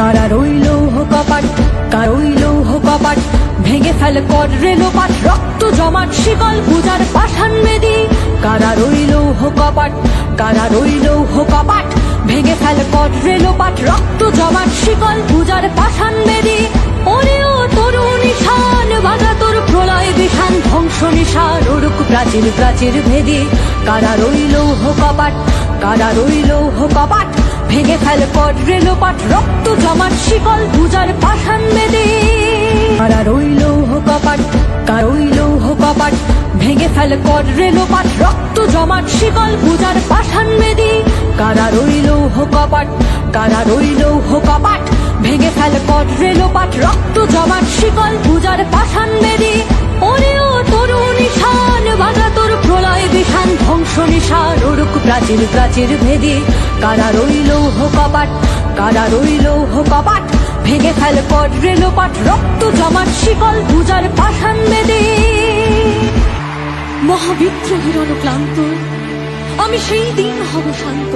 কারা রইল কপাট কারইল কপাট? ভেঙে ফেল কর রেলোপাট রক্ত জমাট শিকল পূজার পাঠান মেদি কারা রইল কপাট, কারা রইল কপাট? ভেঙে ফেল কর রেলোপাট রক্ত জমাট শিকল পূজার পাঠান মেদি ওরে তরুণ নিশান বাজা তোর প্রলয় বিশান ধ্বংস নিশান ওরুক প্রাচীর প্রাচীর ভেদি। কারা রইল কপাট, কারা রইল কপাট? ভেঙে ফেল কর রেলোপাট রক্ত জমাট শিকল পূজার পাঠান বেদে। কারা রইল কপাট কারইল কপাট, ভেঙে ফেল কর রেলোপাট রক্ত জমাট শিকল পূজার পাঠান মেদি কারা রইল কপাট, কারা রইল কপাট, ভেঙে ফেল কর রেলোপাট রক্ত জমাট শিকল পূজার পাঠান মেদি ওরে ও তরুণ নিশান বাজা তোর প্রলয় বিশান ধ্বংস নিশান ওরুক প্রাচীর প্রাচীর ভেদি। কারা রইল কপাট কারা রইল কপাট, ভেঙে ফেল কর রেলোপাট রক্ত জমাট শিকল পূজার পাঠান বেদে। মহাবিদ্রোহীর অনুক্লান্ত আমি সেই দিন হব শান্ত।